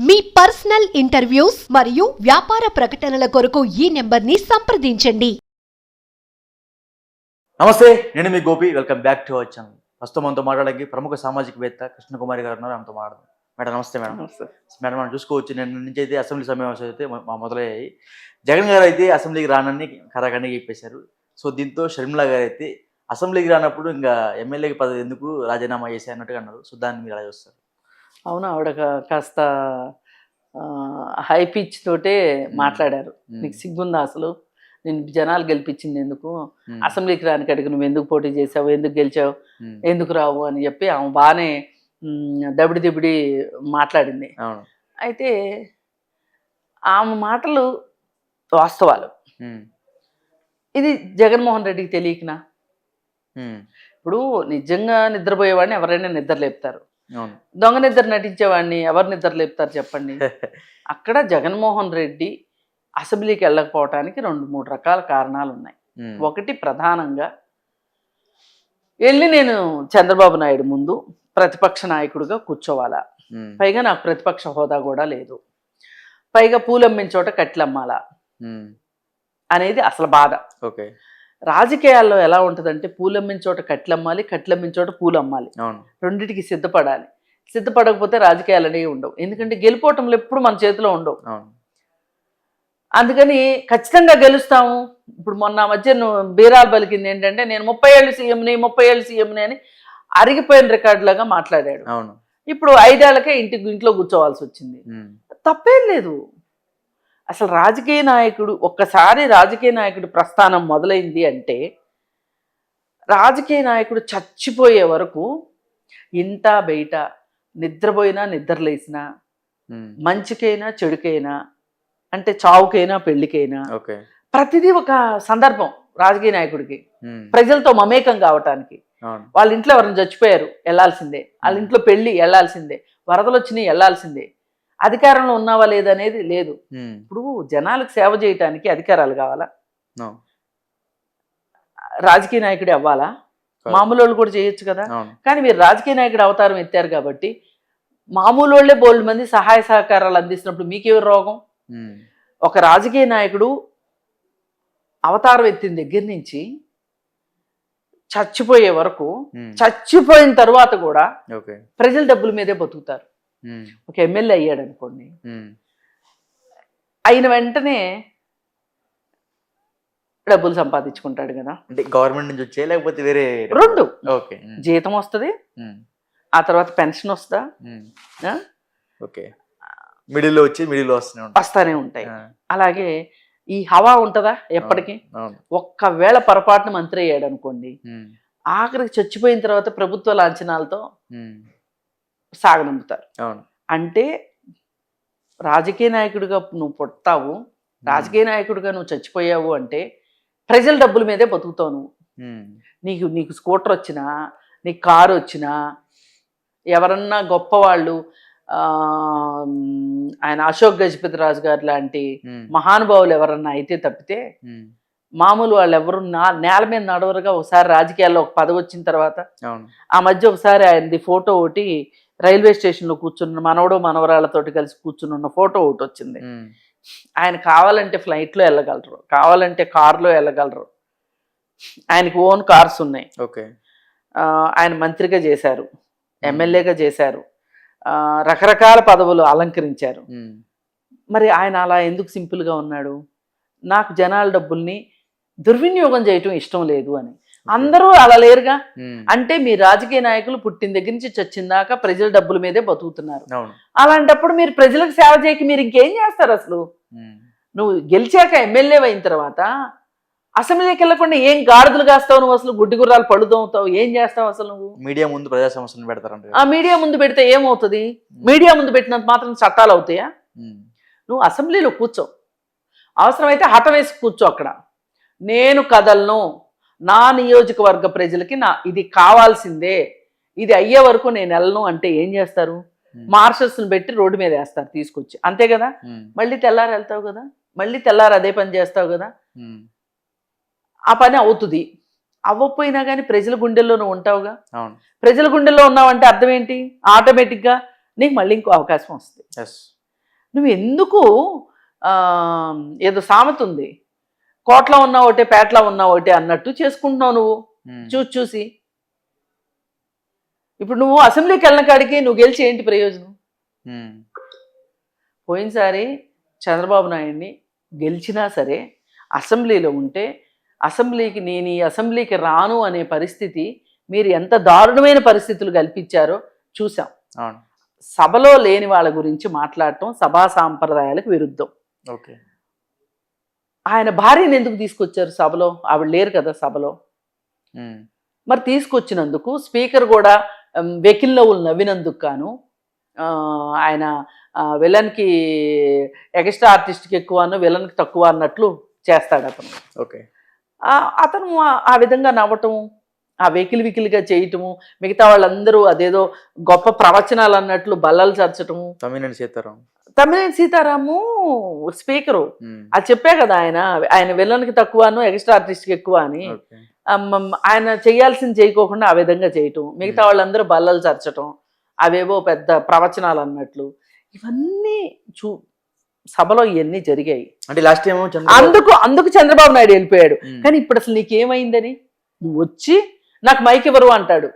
మీ personal interviews మరియు వ్యాపార ప్రకటనల కొరకు ఈ నెంబర్ని సంప్రదించండి. నమస్తే నేను మీ Gopi. Welcome back to our channel ప్రస్తుతం మనతో మాట్లాడడానికి ప్రముఖ సామాజికవేత్త కృష్ణకుమారి గారు ఉన్నారు. ఆమెతో మాట్లాడదాం. మేడం నమస్తే మేడం. మేడం మనం చూసుకోవచ్చు నేను నుంచి అయితే అసెంబ్లీ సమావేశం అయితే మొ- మొదలయ్యాయి. జగన్ గారు అయితే అసెంబ్లీకి రానని కరాఖండిగా చెప్పేశారు. సో దీంతో షర్మిల గారు అయితే అసెంబ్లీకి రానప్పుడు ఇంకా ఎమ్మెల్యేకి పదవి ఎందుకు రాజీనామా చేసి అన్నట్టుగా అన్నారు. సో దాన్ని మీరు ఎలా చూస్తారు? అవును ఆవిడ కాస్త హై పిచ్ తోటే మాట్లాడారు. నీకు సిగ్గుందా అసలు? నేను జనాలు గెలిపించింది ఎందుకు. అసెంబ్లీకి రానికి అడిగి నువ్వు ఎందుకు పోటీ చేసావు ఎందుకు గెలిచావు. ఎందుకు రావు? అని చెప్పి ఆమె బాగానే దబిడి దిబిడి మాట్లాడింది. అయితే ఆమె మాటలు వాస్తవాలు. ఇది జగన్మోహన్ రెడ్డికి తెలియకనా. ఇప్పుడు నిజంగా నిద్రపోయేవాడిని ఎవరైనా నిద్ర లేపుతారు. దొంగ నిద్ర నటించేవాడిని ఎవరు నిద్ర లేపుతారు చెప్పండి? అక్కడ జగన్మోహన్ రెడ్డి అసెంబ్లీకి వెళ్ళకపోవటానికి రెండు మూడు రకాల కారణాలు ఉన్నాయి. ఒకటి ప్రధానంగా వెళ్ళి నేను చంద్రబాబు నాయుడు ముందు ప్రతిపక్ష నాయకుడిగా కూర్చోవాలా. పైగా నాకు ప్రతిపక్ష హోదా కూడా లేదు. పైగా పూలమ్మిన చోట కట్లమ్మాలా మ్మ్. అనేది అసలు బాధ. ఓకే. రాజకీయాల్లో ఎలా ఉంటుందంటే పూలమ్మిన చోట కట్లమ్మాలి కట్లమ్మిన చోట పూలు అమ్మాలి అవును. రెండింటికి సిద్ధపడాలి. సిద్ధపడకపోతే రాజకీయాలు అనేవి ఉండవు. ఎందుకంటే గెలుపోవటంలో ఎప్పుడు మన చేతిలో ఉండవు. అవును. అందుకని ఖచ్చితంగా గెలుస్తాము. ఇప్పుడు మొన్న మధ్య నువ్వు బీరాలు పలికింది ఏంటంటే నేను ముప్పై ఏళ్ళు సీఎంని ముప్పై ఏళ్ళు సీఎంని అని అరిగిపోయిన రికార్డులాగా మాట్లాడాడు. అవును. ఇప్పుడు ఐదేళ్ళకే ఇంటికి ఇంట్లో కూర్చోవాల్సి వచ్చింది. తప్పేం లేదు. అసలు రాజకీయ నాయకుడు ఒక్కసారి రాజకీయ నాయకుడు ప్రస్థానం మొదలైంది అంటే రాజకీయ నాయకుడు చచ్చిపోయే వరకు ఇంట బయట నిద్రపోయినా నిద్రలేసినా. మంచికైనా చెడుకైనా అంటే చావుకైనా పెళ్ళికైనా ప్రతిదీ ఒక సందర్భం రాజకీయ నాయకుడికి. ప్రజలతో మమేకం కావటానికి. వాళ్ళ ఇంట్లో ఎవరైనా చచ్చిపోయారు వెళ్ళాల్సిందే. వాళ్ళ ఇంట్లో పెళ్ళి వెళ్ళాల్సిందే. వరదలు వచ్చినాయి వెళ్ళాల్సిందే. అధికారంలో ఉన్నావా లేదనేది లేదు. ఇప్పుడు జనాలకు సేవ చేయటానికి అధికారాలు కావాలా? రాజకీయ నాయకుడు అవ్వాలా? మామూలు వాళ్ళు కూడా చేయొచ్చు కదా? కానీ మీరు రాజకీయ నాయకుడు అవతారం ఎత్తారు కాబట్టి మామూలు వాళ్ళే బోల్డ్ మంది సహాయ సహకారాలు అందిస్తున్నప్పుడు మీకెవరు రోగం. ఒక రాజకీయ నాయకుడు అవతారం ఎత్తిన దగ్గర నుంచి చచ్చిపోయే వరకు. చచ్చిపోయిన తర్వాత కూడా ప్రజల డబ్బుల మీదే బతుకుతారు. ఒక ఎమ్మెల్యే అయ్యాడు అనుకోండి. అయిన వెంటనే డబ్బులు సంపాదించుకుంటాడు కదా. అంటే గవర్నమెంట్ నుంచి వచ్చే లేకపోతే వేరే రెండు. ఓకే. జీతం వస్తుంది. ఆ తర్వాత పెన్షన్ వస్తుందా? ఓకే. మిడిల్లో వచ్చి మిడిల్లో వస్తూనే ఉంటాయి. వస్తానే ఉంటాయి. అలాగే ఈ హవా ఉంటుందా ఎప్పటికీ? ఒక్కవేళ పొరపాటున మంత్రి అయ్యాడు అనుకోండి. ఆఖరికి చచ్చిపోయిన తర్వాత ప్రభుత్వ లాంఛనాలతో. సాగనంపుతారు అంటే రాజకీయ నాయకుడిగా నువ్వు పుడతావు రాజకీయ నాయకుడిగా నువ్వు చచ్చిపోయావు అంటే ప్రజల డబ్బుల మీదే బతుకుతావు నువ్వు. నీకు నీకు స్కూటర్ వచ్చినా నీకు కారు వచ్చినా ఎవరన్నా గొప్పవాళ్ళు ఆయన అశోక్ గజపతి రాజు గారు లాంటి. మహానుభావులు ఎవరన్నా అయితే తప్పితే మ్మ్. మామూలు వాళ్ళు ఎవరు నా నేల మీద నడవరుగా ఒకసారి రాజకీయాల్లో ఒక పదవి వచ్చిన తర్వాత ఆ మధ్య ఒకసారి ఆయనది ఫోటో ఒకటి రైల్వే స్టేషన్లో కూర్చున్న మనవడు మనవరాళ్ళతోటి కలిసి కూర్చుని ఉన్న ఫోటో ఒకటి వచ్చింది. ఆయన కావాలంటే ఫ్లైట్లో వెళ్ళగలరు కావాలంటే కారులో వెళ్ళగలరు. ఆయనకి ఓన్ కార్స్ ఉన్నాయి. ఓకే. ఆయన మంత్రిగా చేశారు ఎమ్మెల్యేగా చేశారు రకరకాల పదవులు అలంకరించారు. మరి ఆయన అలా ఎందుకు సింపుల్గా ఉన్నాడు? నాకు జనాల డబ్బుల్ని దుర్వినియోగం చేయటం ఇష్టం లేదు అని. అందరూ అలా లేరుగా. అంటే మీ రాజకీయ నాయకులు పుట్టిన దగ్గర నుంచి చచ్చిన దాకా ప్రజల డబ్బుల మీదే బతుకుతున్నారు. అలాంటప్పుడు మీరు ప్రజలకు సేవ చేయక మీరు ఇంకేం చేస్తారు అసలు. నువ్వు గెలిచాక ఎమ్మెల్యే అయిన తర్వాత అసెంబ్లీకి వెళ్ళకుండా ఏం గాడిదలు కాస్తావు నువ్వు అసలు? గుడ్డి గుర్రాలు పడుతవుతావు ఏం చేస్తావు అసలు నువ్వు? మీడియా ముందు ప్రజా సమస్యలను పెడతారంట ఆ మీడియా ముందు పెడితే ఏమవుతుంది? మీడియా ముందు పెట్టినంత మాత్రం చట్టాలు అవుతాయా. నువ్వు అసెంబ్లీలో కూర్చో. అవసరమైతే హఠ వేసి కూర్చో అక్కడ. నేను కదలను. నా నియోజకవర్గ ప్రజలకి నా ఇది కావాల్సిందే. ఇది అయ్యే వరకు నేను వెళ్ళను అంటే ఏం చేస్తారు. మార్షల్స్ని పెట్టి రోడ్డు మీద వేస్తారు తీసుకొచ్చి. అంతే కదా. మళ్ళీ తెల్లారి వెళ్తావు కదా? మళ్ళీ తెల్లారి అదే పని చేస్తావు కదా. ఆ పని అవుతుంది. అవ్వకపోయినా కానీ ప్రజల గుండెల్లో నువ్వు ఉంటావుగా ప్రజల గుండెల్లో ఉన్నావంటే అర్థం ఏంటి? ఆటోమేటిక్గా నీకు మళ్ళీ ఇంకో అవకాశం వస్తుంది. నువ్వు ఎందుకు ఆ, ఏదో సామెత ఉంది. కోట్లో ఉన్న ఒకటే పేటలో ఉన్న ఒకటే అన్నట్టు చేసుకుంటున్నావు నువ్వు. చూసి చూసి. ఇప్పుడు నువ్వు అసెంబ్లీకి వెళ్ళిన కాడికి నువ్వు గెలిచి ఏంటి ప్రయోజనం? పోయినసారి చంద్రబాబు నాయుడిని గెలిచినా సరే అసెంబ్లీలో ఉంటే అసెంబ్లీకి నేను ఈ అసెంబ్లీకి రాను అనే పరిస్థితి మీరు ఎంత దారుణమైన పరిస్థితులు కల్పించారో చూసాం సభలో లేని వాళ్ళ గురించి మాట్లాడటం సభా సాంప్రదాయాలకు విరుద్ధం. ఓకే. ఆయన భార్యను ఎందుకు తీసుకొచ్చారు సభలో? ఆవిడ లేరు కదా సభలో. మరి తీసుకొచ్చినందుకు స్పీకర్ కూడా ఉమ్, వెకిల్ నవ్వులు నవ్వినందుకు ఆ, ఆయన విలన్కి ఎక్స్ట్రా ఆర్టిస్ట్కి ఎక్కువ అన్న విలన్కి తక్కువ అన్నట్లు చేస్తాడు అతను. ఓకే. అతను ఆ విధంగా నవ్వటం ఆ వెకిలి వికిలిగా చేయటము మిగతా వాళ్ళందరూ అదేదో గొప్ప ప్రవచనాలు అన్నట్లు బల్లలు చర్చటము. తమ్మినేని సీతారాం. తమ్మినేని సీతారాము స్పీకరు. అది చెప్పే కదా ఆయన ఆయన విలన్కి తక్కువను ఎక్స్ట్రా ఆర్టిస్ట్కి ఎక్కువ అని ఆయన చేయాల్సింది చేయకోకుండా ఆ విధంగా చేయటం. మిగతా. వాళ్ళందరూ బల్లలు చర్చటం. అవేవో పెద్ద ప్రవచనాలు అన్నట్లు. ఇవన్నీ చూ సభలో ఇవన్నీ జరిగాయి. అంటే లాస్ట్ టైం అందుకు అందుకు చంద్రబాబు నాయుడు వెళ్ళిపోయాడు. కానీ ఇప్పుడు అసలు నీకేమైందని? నువ్వు వచ్చి నాకు మైక్ ఇవ్వరు అంటాడు.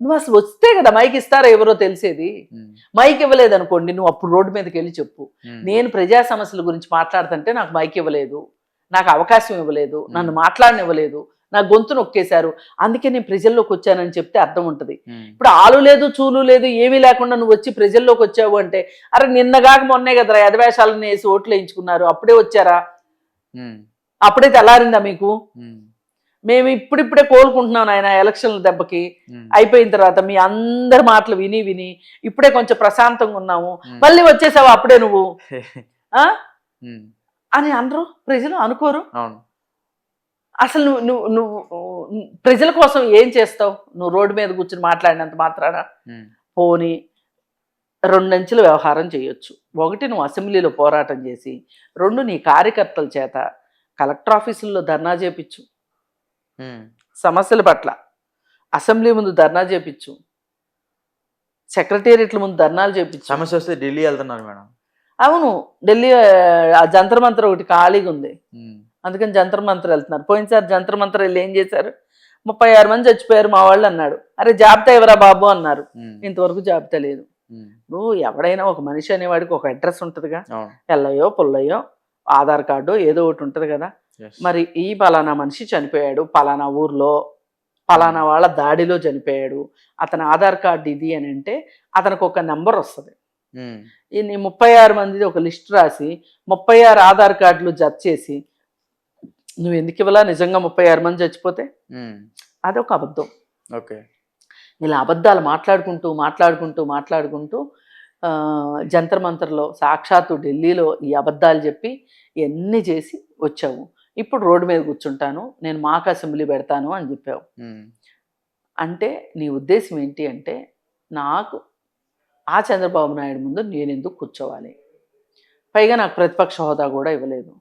నువ్వు అసలు వస్తే కదా మైక్ ఇస్తారా ఎవరో తెలిసేది. మైక్ ఇవ్వలేదు అనుకోండి నువ్వు అప్పుడు రోడ్డు మీదకి వెళ్ళి చెప్పు. నేను ప్రజా సమస్యల గురించి మాట్లాడుతుంటే నాకు మైక్ ఇవ్వలేదు. నాకు అవకాశం ఇవ్వలేదు. నన్ను మాట్లాడనివ్వలేదు. నా గొంతు నొక్కేశారు. అందుకే నేను ప్రజల్లోకి వచ్చానని చెప్తే అర్థం ఉంటుంది. ఇప్పుడు ఆలు లేదు చూలు లేదు ఏమీ లేకుండా నువ్వు వచ్చి ప్రజల్లోకి వచ్చావు అంటే అరే నిన్నగాక మొన్నే కదరా ఎదవేషాలను వేసి ఓట్లు వేయించుకున్నారు. అప్పుడే వచ్చారా? అప్పుడే తెల్లారిందా మీకు? మేము ఇప్పుడిప్పుడే కోలుకుంటున్నాం ఆయన ఎలక్షన్ల దెబ్బకి. అయిపోయిన తర్వాత మీ అందరి మాటలు విని విని ఇప్పుడే కొంచెం ప్రశాంతంగా ఉన్నాము. మళ్ళీ వచ్చేసావు అప్పుడే నువ్వు? అని అనరు. ప్రజలు అనుకోరు. అసలు నువ్వు నువ్వు నువ్వు ప్రజల కోసం ఏం చేస్తావు? నువ్వు రోడ్డు మీద కూర్చుని మాట్లాడినంత మాత్రాన పోని రెండంచెల వ్యవహారం చేయొచ్చు. ఒకటి నువ్వు అసెంబ్లీలో పోరాటం చేసి రెండు నీ కార్యకర్తల చేత కలెక్టర్ ఆఫీసుల్లో ధర్నా చేపించు. సమస్యల పట్ల అసెంబ్లీ ముందు ధర్నా చేపించు. సెక్రటేరియట్ల ముందు ధర్నాలు చేపించు. సమస్య వస్తే ఢిల్లీ వెళ్తున్నారు మేడం. అవును ఢిల్లీ ఆ జంతర్ మంతర్ ఒకటి ఖాళీగా ఉంది. అందుకని జంతర్ మంతర్ వెళ్తున్నారు. పోయినసారి జంతర్ మంతర్ వెళ్ళి ఏం చేశారు? ముప్పై ఆరు మంది చచ్చిపోయారు మా వాళ్ళు అన్నాడు. అరే జాబితా ఎవరా బాబు అన్నారు. ఇంతవరకు జాబితా లేదు. నువ్వు ఎవడైనా ఒక మనిషి అనేవాడికి ఒక అడ్రస్ ఉంటుందిగా. ఎల్లయో పుల్లయో ఆధార్ కార్డు ఏదో ఒకటి ఉంటుంది కదా. మరి ఈ పలానా మనిషి చనిపోయాడు పలానా ఊర్లో పలానా వాళ్ళ దాడిలో చనిపోయాడు. అతని ఆధార్ కార్డు ఇది అని అంటే అతనికి ఒక నెంబర్ వస్తుంది. ఉమ్, ఈ ముప్పై ఆరు మంది ఒక లిస్ట్ రాసి ముప్పై ఆరు ఆధార్ కార్డులు జత చేసి నువ్వు ఎందుకు ఇవ్వలా? నిజంగా ముప్పై ఆరు మంది చచ్చిపోతే? ఉమ్, అదొక అబద్ధం. ఓకే ఇలా అబద్ధాలు మాట్లాడుకుంటూ మాట్లాడుకుంటూ మాట్లాడుకుంటూ జంతర్ మంతర్లో సాక్షాత్తు ఢిల్లీలో ఈ అబద్ధాలు చెప్పి ఇవన్నీ చేసి వచ్చావు? ఇప్పుడు రోడ్డు మీద కూర్చుంటాను నేను మాకు అసెంబ్లీ పెడతాను అని చెప్పావు. అంటే నీ ఉద్దేశం ఏంటి అంటే నాకు ఆ చంద్రబాబు నాయుడు ముందు నేను ఎందుకు కూర్చోవాలి? పైగా నాకు ప్రతిపక్ష హోదా కూడా ఇవ్వలేదు.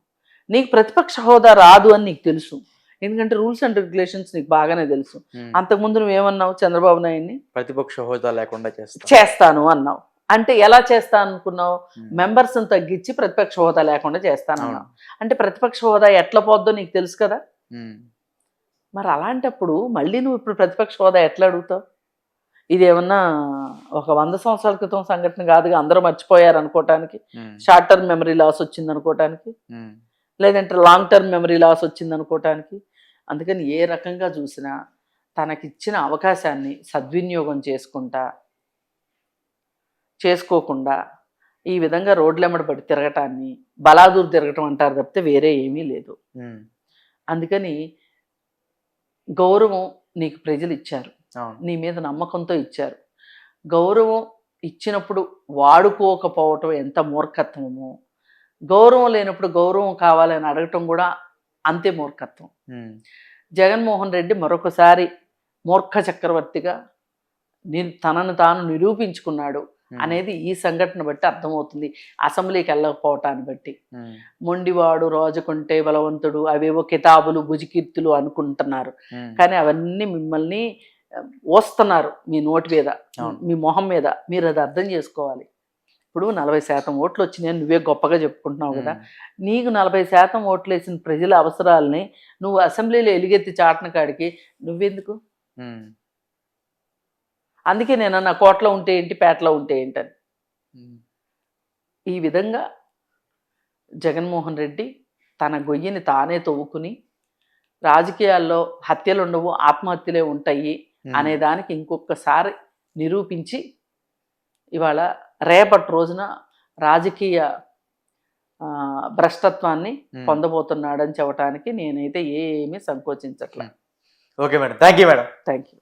నీకు ప్రతిపక్ష హోదా రాదు అని నీకు తెలుసు. ఎందుకంటే రూల్స్ అండ్ రెగ్యులేషన్స్ నీకు బాగానే తెలుసు. అంతకుముందు నువ్వేమన్నావు చంద్రబాబు నాయుడిని? ప్రతిపక్ష హోదా లేకుండా చేస్తా. చేస్తాను అన్నావు. అంటే ఎలా చేస్తాను అనుకున్నావు ఉమ్, మెంబర్స్ తగ్గించి ప్రతిపక్ష హోదా లేకుండా చేస్తాను అవును. అన్నావు అంటే ప్రతిపక్ష హోదా ఎట్లా పోద్దో నీకు తెలుసు కదా? మరి అలాంటప్పుడు మళ్ళీ నువ్వు ఇప్పుడు ప్రతిపక్ష హోదా ఎట్లా అడుగుతావు? ఇది ఏమన్నా ఒక వంద సంవత్సరాల క్రితం సంఘటన కాదుగా అందరూ మర్చిపోయారు అనుకోవటానికి షార్ట్ టర్మ్ మెమరీ లాస్ వచ్చింది అనుకోవటానికి లేదంటే లాంగ్ టర్మ్ మెమరీ లాస్ వచ్చింది అనుకోవటానికి అందుకని ఏ రకంగా చూసినా తనకిచ్చిన అవకాశాన్ని సద్వినియోగం చేసుకుంటా చేసుకోకుండా ఈ విధంగా రోడ్లెమ్మడి పడి తిరగటాన్ని బలాదూరు తిరగటం అంటారు తప్పితే వేరే ఏమీ లేదు. అందుకని గౌరవం నీకు ప్రజలు ఇచ్చారు. నీ మీద నమ్మకంతో ఇచ్చారు. గౌరవం ఇచ్చినప్పుడు వాడుకోకపోవటం ఎంత మూర్ఖత్వమో గౌరవం లేనప్పుడు గౌరవం కావాలని అడగటం కూడా అంతే మూర్ఖత్వం. జగన్మోహన్ రెడ్డి మరొకసారి మూర్ఖ చక్రవర్తిగా ని తనను తాను నిరూపించుకున్నాడు. అనేది ఈ సంఘటన బట్టి అర్థమవుతుంది. అసెంబ్లీకి వెళ్ళకపోవటాన్ని బట్టి. మొండివాడు రాజుకుంటే బలవంతుడు అవేవో కితాబులు భుజికీర్తులు అనుకుంటున్నారు. కానీ అవన్నీ మిమ్మల్ని వస్తున్నారు మీ నోటి మీద. మీ మొహం మీద. మీరు అది అర్థం చేసుకోవాలి. ఇప్పుడు నలభై శాతం ఓట్లు వచ్చినాయని నువ్వే గొప్పగా చెప్పుకుంటున్నావు కదా. నీకు నలభై శాతం ఓట్లు వేసిన ప్రజల అవసరాలని నువ్వు అసెంబ్లీలో ఎలుగెత్తి చాటన కాడికి నువ్వెందుకు. అందుకే నేను నా కోట్లో ఉంటే ఏంటి పేటలో ఉంటే ఏంటని. ఈ విధంగా జగన్మోహన్ రెడ్డి తన గొయ్యిని తానే తవ్వుకుని రాజకీయాల్లో హత్యలు ఉండవు ఆత్మహత్యలే ఉంటాయి. అనే దానికి ఇంకొకసారి నిరూపించి ఇవాళ రేపటి రోజున రాజకీయ భ్రష్టత్వాన్ని. పొందబోతున్నాడని చెప్పడానికి నేనైతే ఏమీ సంకోచించట్లే okay madam thank you madam thank you